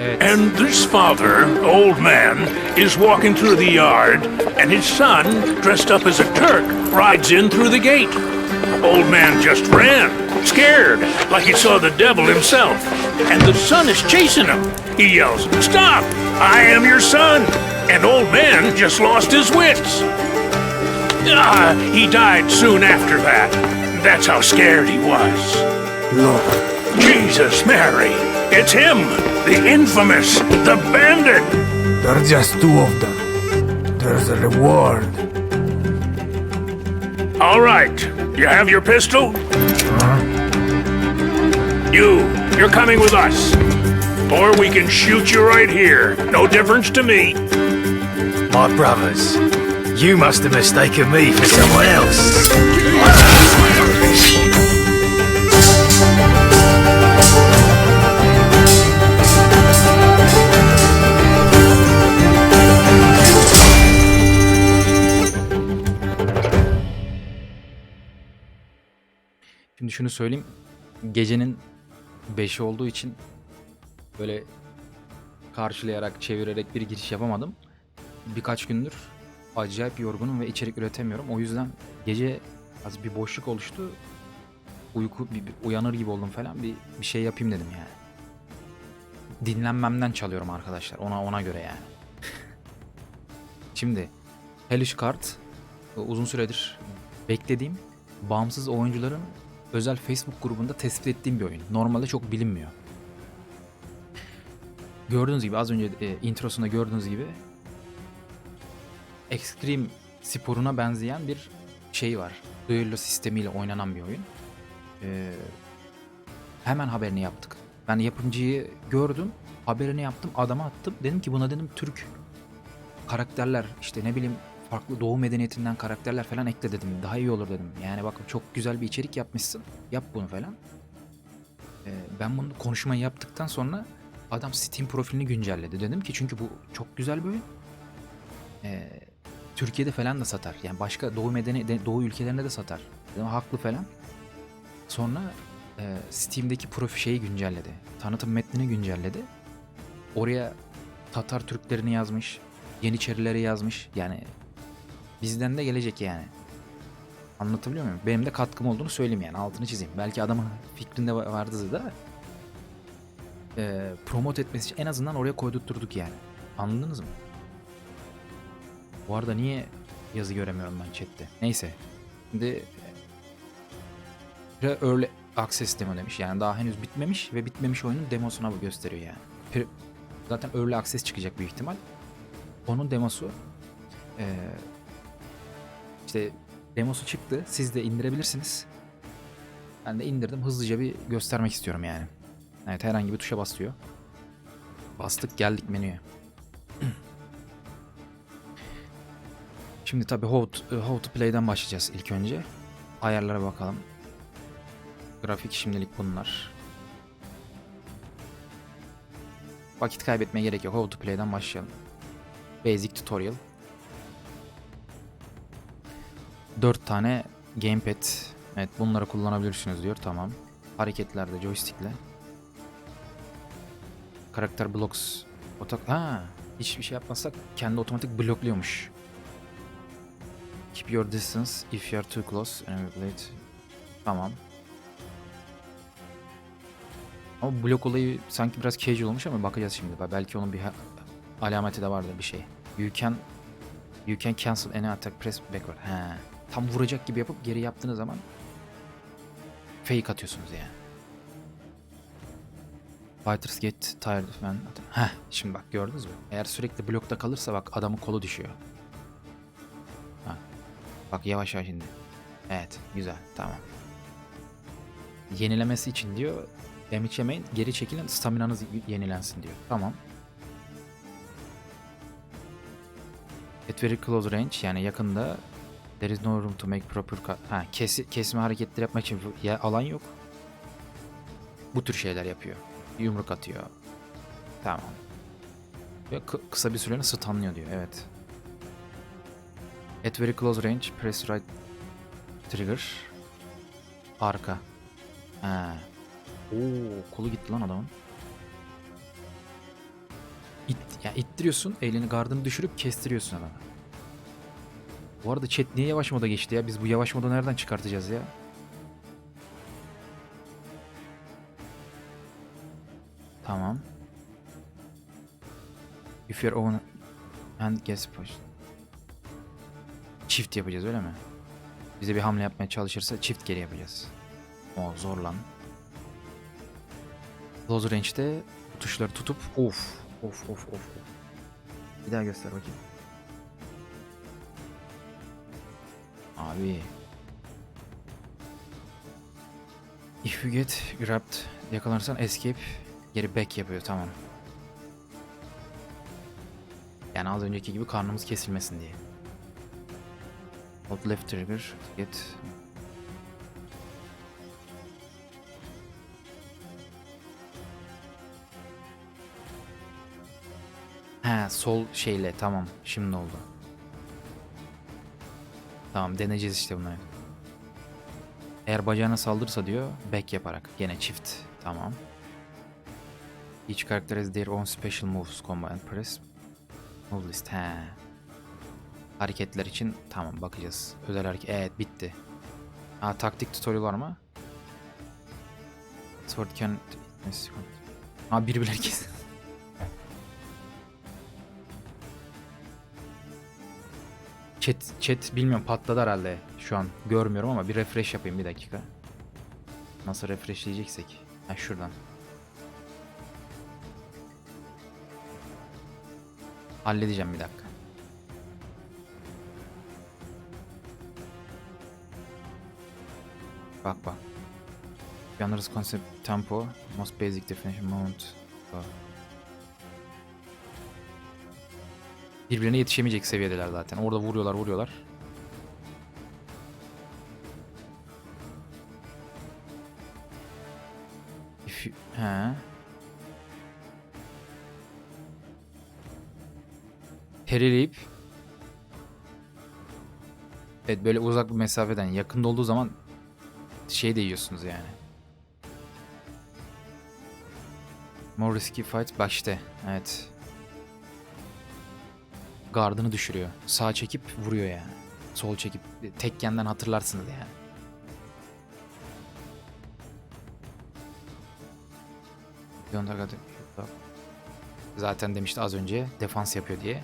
Evet. And this father, old man, is walking through the yard, and his son, dressed up as a Turk, rides in through the gate. Old man just ran, scared, like he saw the devil himself. And the son is chasing him. He yells, Stop! I am your son! And old man just lost his wits. Ah, he died soon after that. That's how scared he was. Look, Jesus, Mary! It's him! The infamous, the bandit! there are just two of them. There's a reward. All right, you have your pistol? Uh-huh. You, you're coming with us. Or we can shoot you right here. No difference to me. My brothers, you must have mistaken me for someone else. Şimdi şunu söyleyeyim. Gecenin 5'i olduğu için böyle karşılayarak, çevirerek bir giriş yapamadım. Birkaç gündür acayip yorgunum ve içerik üretemiyorum. O yüzden gece az bir boşluk oluştu. Uyku, bir, bir uyanır gibi oldum falan. Bir, bir şey yapayım dedim yani. Dinlenmemden çalıyorum arkadaşlar. Ona ona göre yani. Şimdi Hellish Card e, uzun süredir beklediğim bağımsız oyuncuların özel Facebook grubunda tespit ettiğim bir oyun. Normalde çok bilinmiyor. Gördüğünüz gibi az önce e, introsunda gördüğünüz gibi Extreme sporuna benzeyen bir şey var. Duello sistemiyle oynanan bir oyun. Ee, hemen haberini yaptık. Ben yapımcıyı gördüm, haberini yaptım, adama attım. Dedim ki buna dedim Türk karakterler işte ne bileyim farklı doğu medeniyetinden karakterler falan ekle dedim. Daha iyi olur dedim. Yani bak çok güzel bir içerik yapmışsın. Yap bunu falan. Ee, ben bunu konuşmayı yaptıktan sonra adam Steam profilini güncelledi. Dedim ki çünkü bu çok güzel bir oyun. Ee, Türkiye'de falan da satar. Yani başka doğu medeni de- doğu ülkelerinde de satar. Dedim haklı falan. Sonra e, Steam'deki profil şeyi güncelledi. Tanıtım metnini güncelledi. Oraya Tatar Türklerini yazmış. Yeniçerileri yazmış. Yani bizden de gelecek yani. Anlatabiliyor muyum? Benim de katkım olduğunu söyleyeyim yani. Altını çizeyim. Belki adamın fikrinde va- vardı da e, promote etmesi için en azından oraya koydurtturduk yani. Anladınız mı? Bu arada niye yazı göremiyorum ben chatte? Neyse. Şimdi Pre Early Access demo demiş. Yani daha henüz bitmemiş ve bitmemiş oyunun demosuna bu gösteriyor yani. Pre- zaten Early Access çıkacak büyük ihtimal. Onun demosu eee, işte demosu çıktı. Siz de indirebilirsiniz. Ben de indirdim. Hızlıca bir göstermek istiyorum yani. Evet herhangi bir tuşa basıyor. Bastık geldik menüye. Şimdi tabii how to, how to play'den başlayacağız ilk önce. Ayarlara bakalım. Grafik şimdilik bunlar. Vakit kaybetmeye gerek yok. How to play'den başlayalım. Basic tutorial. 4 tane gamepad. Evet bunları kullanabilirsiniz diyor. Tamam. Hareketlerde joystickle. Karakter blocks. Otak. Ha, hiçbir şey yapmazsak kendi otomatik blokluyormuş. Keep your distance if you are too close. Enemy blade. Tamam. Ama blok olayı sanki biraz casual olmuş ama bakacağız şimdi. Belki onun bir alameti de vardır bir şey. You can you can cancel any attack press backward. He. Tam vuracak gibi yapıp geri yaptığınız zaman fake atıyorsunuz yani. Fighters get tired man. Heh, şimdi bak gördünüz mü? Eğer sürekli blokta kalırsa bak adamın kolu düşüyor. Ha. Bak yavaş yavaş indi. Evet, güzel, tamam. Yenilemesi için diyor, damage yemeyin, geri çekilin, staminanız yenilensin diyor. Tamam. At very close range, yani yakında there is no room to make proper cut. Ha, kesi, kesme hareketleri yapmak için ya, alan yok. Bu tür şeyler yapıyor. Yumruk atıyor. Tamam. Ve kı- kısa bir süreliğine stunlıyor diyor. Evet. At very close range, press right trigger. Arka. Ha. Oo, kolu gitti lan adamın. İt, ya ittiriyorsun, elini gardını düşürüp kestiriyorsun adamı. Bu arada chat niye yavaş moda geçti ya? Biz bu yavaş modu nereden çıkartacağız ya? Tamam. If your own hand gets pushed. Çift yapacağız öyle mi? Bize bir hamle yapmaya çalışırsa çift geri yapacağız. O zor lan. Close range'de tuşları tutup of of of. of. Bir daha göster bakayım. Abi. If you get grabbed yakalanırsan escape geri back yapıyor tamam. Yani az önceki gibi karnımız kesilmesin diye. Hold left trigger get He sol şeyle tamam şimdi oldu. Tamam deneyeceğiz işte bunları. Eğer bacağına saldırırsa diyor back yaparak gene çift tamam. Each character has their own special moves combine press. Move list he. Hareketler için tamam bakacağız. Özel hareket evet bitti. Ha taktik tutorial var mı? Sword can... Ha birbirleri kes. Chat, chat bilmiyorum patladı herhalde şu an. Görmüyorum ama bir refresh yapayım bir dakika. Nasıl refreshleyeceksek. Ha şuradan. Halledeceğim bir dakika. Bak bak. Yalnız concept tempo, most basic definition mount. Bak. Birbirine yetişemeyecek seviyedeler zaten. Orada vuruyorlar vuruyorlar. If you- He. Perileyip Evet böyle uzak bir mesafeden yakında olduğu zaman şey de yiyorsunuz yani. More risky fight bak işte evet. Gardını düşürüyor. Sağ çekip vuruyor yani. Sol çekip tekkenden hatırlarsınız yani. Zaten demişti az önce defans yapıyor diye.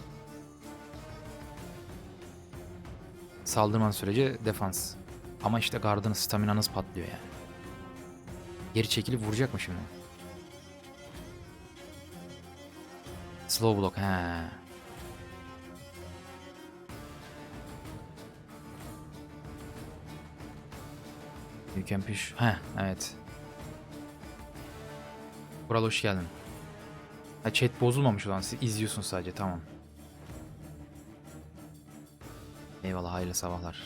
Saldırmanın sürece defans. Ama işte gardınız, staminanız patlıyor yani. Geri çekilip vuracak mı şimdi? Slow block he. You can evet. Kural hoş geldin. Ha chat bozulmamış olan siz izliyorsun sadece tamam. Eyvallah hayırlı sabahlar.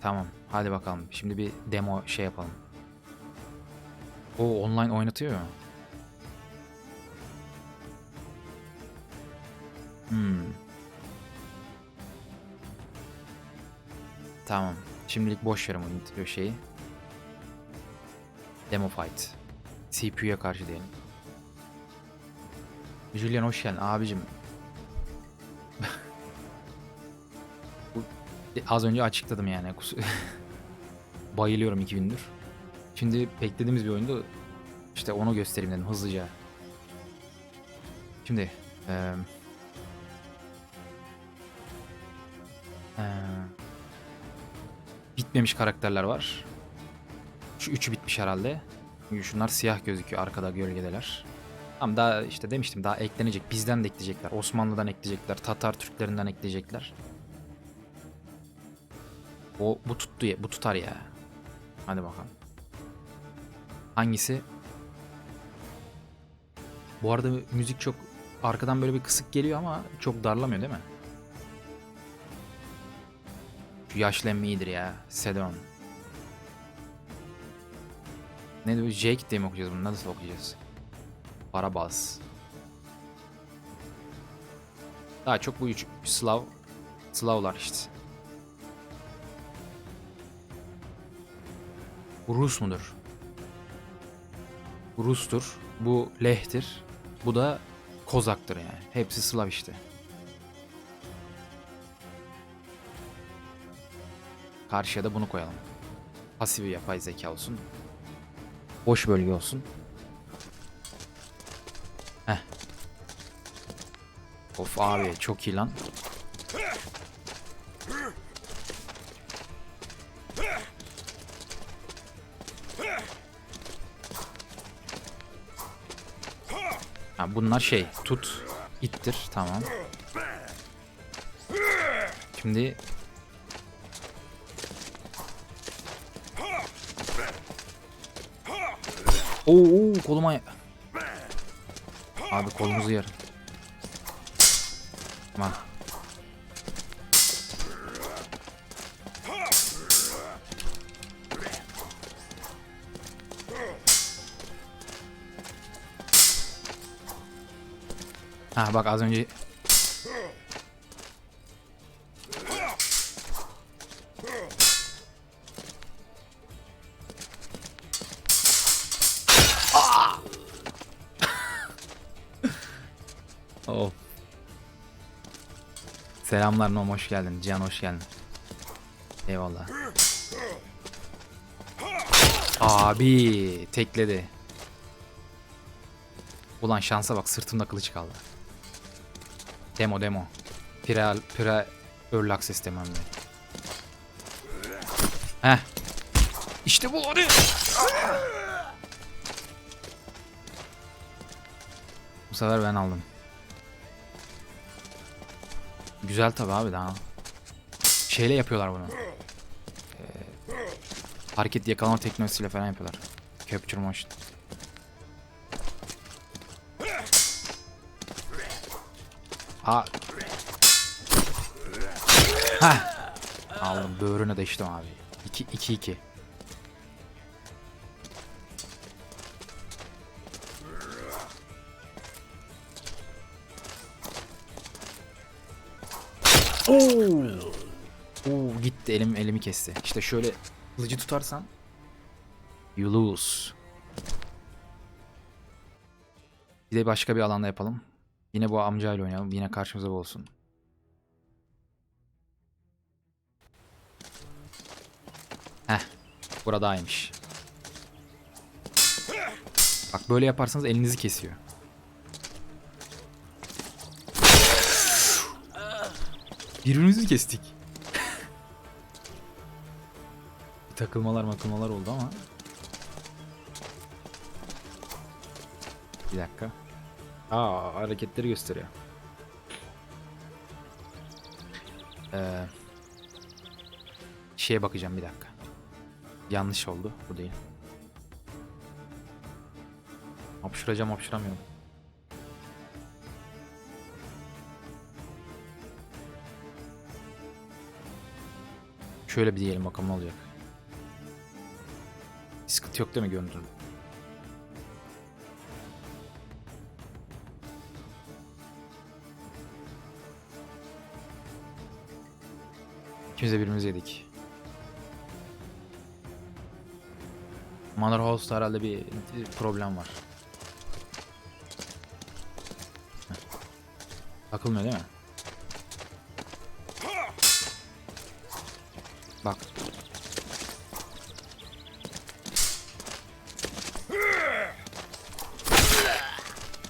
Tamam hadi bakalım. Şimdi bir demo şey yapalım. O online oynatıyor mu? Hmm. Tamam. Şimdilik boş verim o şeyi. Demo fight. CPU'ya karşı diyelim. Julian hoş geldin abicim. Bu az önce açıkladım yani. Bayılıyorum 2 gündür. Şimdi beklediğimiz bir oyunda işte onu göstereyim dedim hızlıca. Şimdi eee eee, bitmemiş karakterler var. Şu üçü bitmiş herhalde. Çünkü şunlar siyah gözüküyor arkada gölgedeler. Tamam daha işte demiştim daha eklenecek. Bizden de ekleyecekler. Osmanlı'dan ekleyecekler. Tatar Türklerinden ekleyecekler. O bu tuttu ya, bu tutar ya. Hadi bakalım. Hangisi? Bu arada müzik çok arkadan böyle bir kısık geliyor ama çok darlamıyor değil mi? Şu yaşlı emmi iyidir ya. Sedon. Ne diyor? Jake diye mi okuyacağız bunu? Nasıl okuyacağız? Barabas. Daha çok bu üç Slav Slavlar işte. Bu Rus mudur? Bu Rus'tur. Bu Leh'tir. Bu da Kozaktır yani. Hepsi Slav işte. Karşıya da bunu koyalım. Pasif bir yapay zeka olsun. Boş bölge olsun. Heh. Of abi çok iyi lan. Ha, bunlar şey tut ittir tamam. Şimdi Oo, oo koluma Abi kolumuzu yer. Tamam. Ha bak az önce Selamlar Nom hoş geldin. Cihan hoş geldin. Eyvallah. Abi tekledi. Ulan şansa bak sırtımda kılıç kaldı. Demo demo. Pire early access demem de. Heh. İşte bu hadi. Bu sefer ben aldım. Güzel tabi abi daha. Şeyle yapıyorlar bunu. Ee, hareket yakalama teknolojisiyle falan yapıyorlar. Capture motion. Ha. Ha. Aldım böğrüne de içtim abi. 2 2 2. Oo. Oo gitti elim elimi kesti. İşte şöyle kılıcı tutarsan you lose. Bir de başka bir alanda yapalım. Yine bu amcayla oynayalım. Yine karşımıza bu olsun. Heh. Burada aymış. Bak böyle yaparsanız elinizi kesiyor. Birbirimizi kestik. bir takılmalar makılmalar oldu ama. Bir dakika. Aa hareketleri gösteriyor. Ee, şeye bakacağım bir dakika. Yanlış oldu. Bu değil. Hapşıracağım hapşıramıyorum. Şöyle bir diyelim bakalım ne olacak. Bir sıkıntı yok değil mi görüntünün? İkimiz de birbirimizi yedik. Manor House'da herhalde bir problem var. Heh. Takılmıyor değil mi? Bak.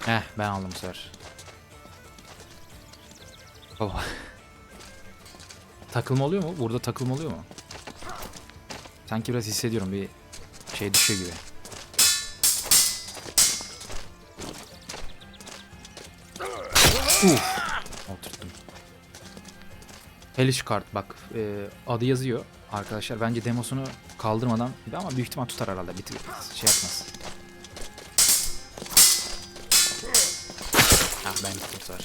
Heh ben aldım sefer. Baba. Takılma oluyor mu? Burada takılma oluyor mu? Sanki biraz hissediyorum bir şey düşüyor gibi. Uf. Hellish Card bak e, adı yazıyor arkadaşlar. Bence demosunu kaldırmadan ama büyük ihtimal tutar herhalde. Bir şey yapmaz. Ah ben tutar.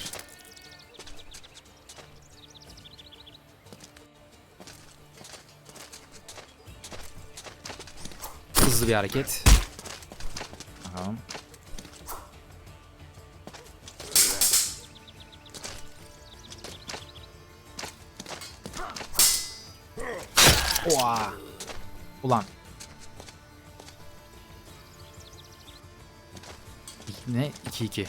Hızlı bir hareket. Bakalım. Oha. Ulan. Ne? 2-2.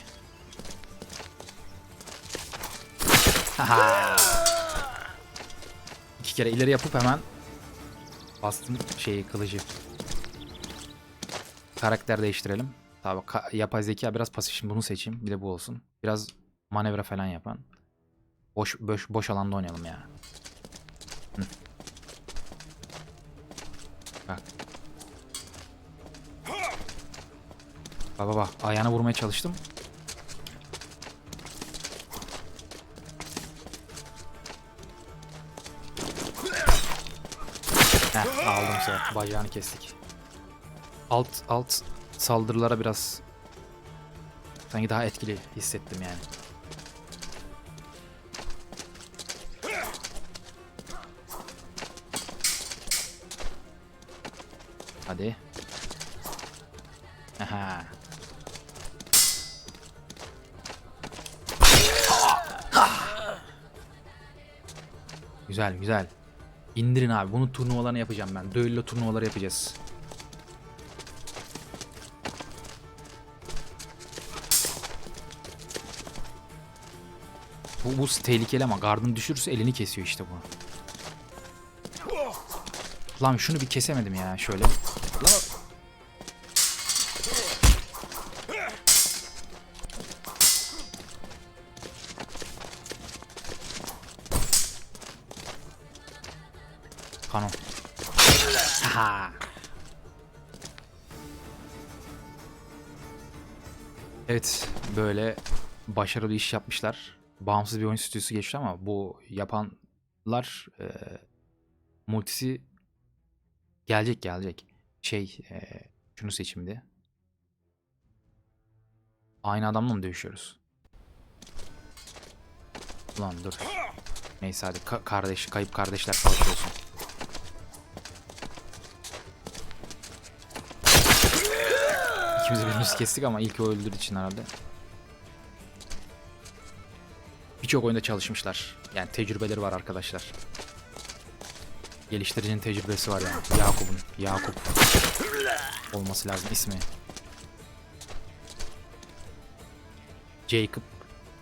İki kere ileri yapıp hemen bastım şeyi kılıcı. Karakter değiştirelim. Tabii ka- yapay zeka biraz pasif. Şimdi bunu seçeyim. Bir de bu olsun. Biraz manevra falan yapan. Boş boş boş alanda oynayalım ya. Hı. Bak bak. Ayağına vurmaya çalıştım. Heh, aldım sen. Bacağını kestik. Alt alt saldırılara biraz sanki daha etkili hissettim yani. Hadi. Aha. Güzel güzel. İndirin abi. Bunu turnuvalarını yapacağım ben. Düello turnuvaları yapacağız. Bu, bu tehlikeli ama gardını düşürürse elini kesiyor işte bu. Lan şunu bir kesemedim ya şöyle. Lan. Evet böyle başarılı iş yapmışlar. Bağımsız bir oyun stüdyosu geçti ama bu yapanlar e, multisi gelecek gelecek. Şey e, şunu seçimdi. Aynı adamla mı dövüşüyoruz? Ulan dur. Neyse hadi Ka- kardeş kayıp kardeşler savaşıyorsun. İkimiz de birbirimizi kestik ama ilk o için herhalde. Birçok oyunda çalışmışlar. Yani tecrübeleri var arkadaşlar. Geliştiricinin tecrübesi var yani. Yakup'un. Yakup. Olması lazım ismi. Jacob.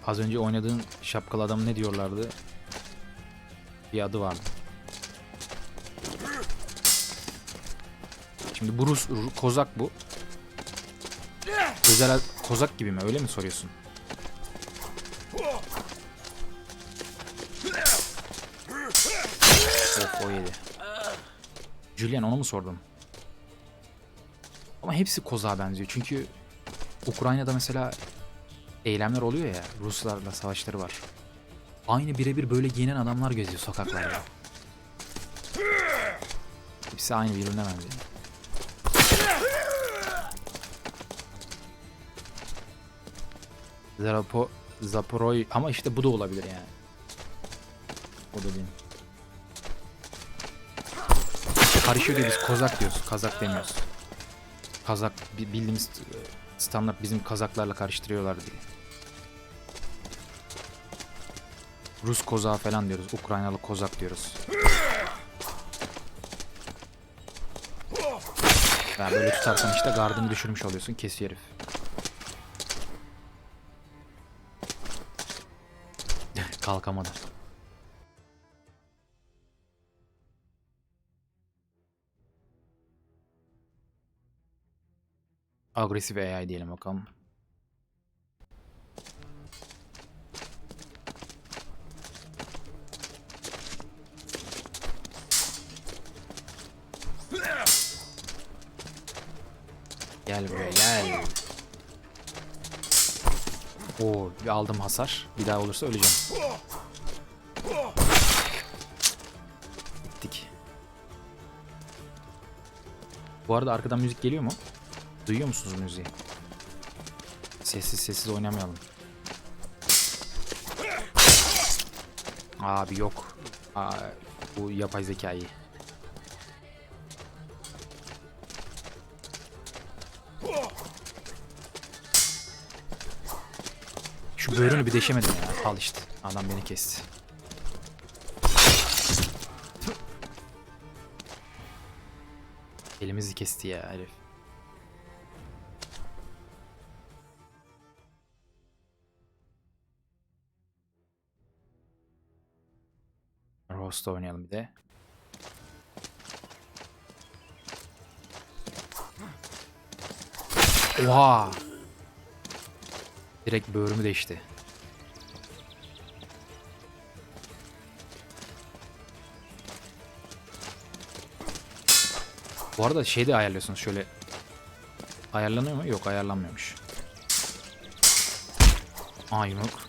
Az önce oynadığın şapkalı adam ne diyorlardı? Bir adı vardı. Şimdi Ru- Kozak bu. Özel Kozak gibi mi? Öyle mi soruyorsun? Of o yedi. Julian onu mu sordum? Ama hepsi Kozak'a benziyor. Çünkü Ukrayna'da mesela eylemler oluyor ya. Ruslarla savaşları var. Aynı birebir böyle giyinen adamlar geziyor sokaklarda. Hepsi aynı birbirine benziyor. Zarapo, Zaporoy ama işte bu da olabilir yani. O da değil. Karışıyor diye biz Kozak diyoruz. Kazak demiyoruz. Kazak bi- bildiğimiz e, standart bizim Kazaklarla karıştırıyorlar diye. Rus Kozak falan diyoruz. Ukraynalı Kozak diyoruz. Yani böyle tutarsan işte gardını düşürmüş oluyorsun. Kesiyor herif. Kalkamadı. Agresif AI diyelim bakalım. Gel buraya gel. Oo, bir aldım hasar. Bir daha olursa öleceğim. Bu arada arkadan müzik geliyor mu? Duyuyor musunuz müziği? Sessiz sessiz oynamayalım. Abi yok. Aa, bu yapay zekayı. Şu böğrünü bir deşemedim ya. Al işte. Adam beni kesti. Elimizi kesti ya herif. Ghost'ta oynayalım bir de. Oha! Direkt böğrümü değişti. Bu arada şey de ayarlıyorsunuz şöyle. Ayarlanıyor mu? Yok ayarlanmıyormuş. Aa yumruk.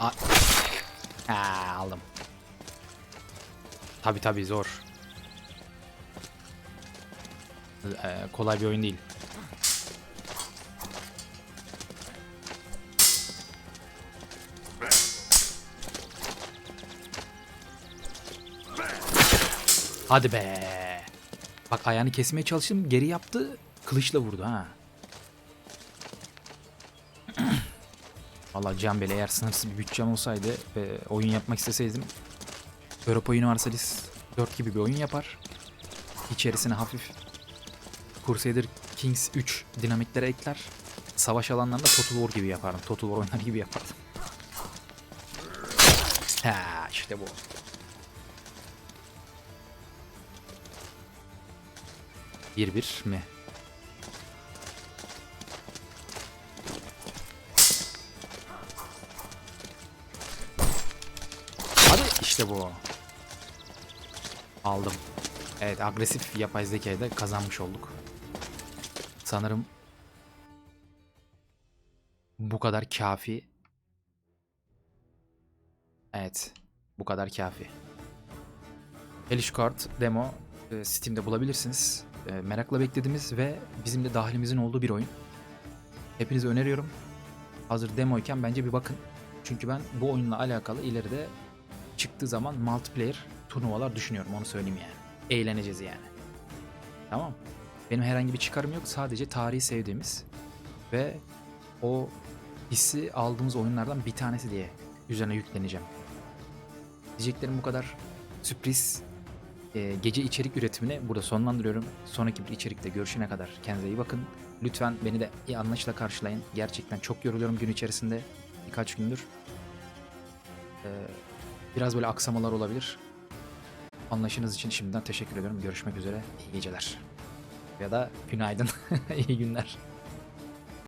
Aa. Ha, aldım. Tabi tabi zor. Ee, kolay bir oyun değil. Hadi be. Bak ayağını kesmeye çalıştım. Geri yaptı. Kılıçla vurdu ha. Valla Can Bey eğer sınırsız bir bütçem olsaydı ve oyun yapmak isteseydim Europa Universalis 4 gibi bir oyun yapar. İçerisine hafif Crusader Kings 3 dinamikleri ekler. Savaş alanlarında Total War gibi yapardım. Total War oynar gibi yapardım. Ha işte bu. Bir bir mi? Hadi işte bu. Aldım. Evet agresif yapay zekayı da kazanmış olduk. Sanırım bu kadar kafi. Evet bu kadar kafi. Hellish Card demo e, Steam'de bulabilirsiniz. E, merakla beklediğimiz ve bizim de dahilimizin olduğu bir oyun. Hepinize öneriyorum. Hazır demoyken bence bir bakın. Çünkü ben bu oyunla alakalı ileride çıktığı zaman multiplayer turnuvalar düşünüyorum onu söyleyeyim yani. Eğleneceğiz yani. Tamam. Benim herhangi bir çıkarım yok. Sadece tarihi sevdiğimiz ve o hissi aldığımız oyunlardan bir tanesi diye üzerine yükleneceğim. Diyeceklerim bu kadar. Sürpriz e, gece içerik üretimini burada sonlandırıyorum. Sonraki bir içerikte görüşene kadar kendinize iyi bakın. Lütfen beni de iyi anlayışla karşılayın. Gerçekten çok yoruluyorum gün içerisinde. Birkaç gündür. Ee, biraz böyle aksamalar olabilir. Anlayışınız için şimdiden teşekkür ediyorum. Görüşmek üzere. İyi geceler. Ya da günaydın. iyi günler.